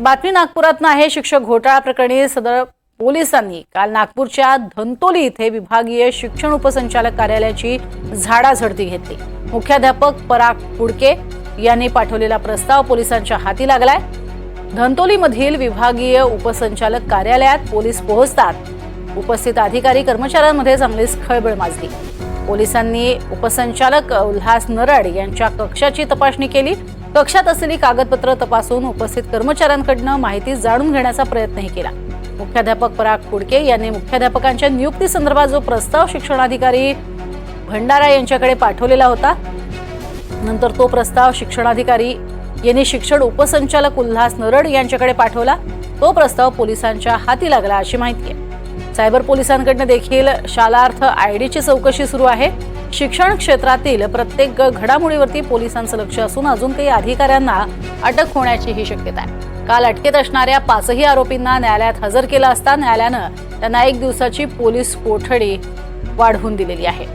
बातमी नागपुरात आहे. शिक्षक घोटाळा प्रकरणी सदर पोलिसांनी काल नागपूरच्या धंतोली इथे विभागीय शिक्षण उपसंचालक कार्यालयाची झाडाझडती घेतली. मुख्याध्यापक पराग कुडके यांनी पाठवलेला प्रस्ताव पोलिसांच्या हाती लागलाय. धंतोलीमधील विभागीय उपसंचालक कार्यालयात पोलीस पोहोचतात. उपस्थित अधिकारी कर्मचाऱ्यांमध्ये चांगलीच खळबळ माजली. पोलिसांनी उपसंचालक उल्हास नरड यांच्या कक्षाची तपासणी केली. कक्षात असलेली कागदपत्र तपासून उपस्थित कर्मचाऱ्यांकडनं माहिती जाणून घेण्याचा प्रयत्नही केला. मुख्याध्यापक पराग कुडके यांनी मुख्याध्यापकांच्या नियुक्ती संदर्भात जो प्रस्ताव शिक्षणाधिकारी भंडारा यांच्याकडे पाठवलेला होता नंतर तो प्रस्ताव शिक्षणाधिकारी यांनी शिक्षण उपसंचालक उल्हास नरड यांच्याकडे पाठवला. तो प्रस्ताव पोलिसांच्या हाती लागला अशी माहिती आहे. सायबर पोलिसांकडनं देखील शालार्थ आयडीची चौकशी सुरू आहे. शिक्षण क्षेत्रातील प्रत्येक घडामोडीवरती पोलिसांचं लक्ष असून अजून काही अधिकाऱ्यांना अटक होण्याचीही शक्यता आहे. काल अटकेत असणाऱ्या पाचही आरोपींना न्यायालयात हजर केलं असता न्यायालयानं त्यांना एक दिवसाची पोलीस कोठडी वाढवून दिलेली आहे.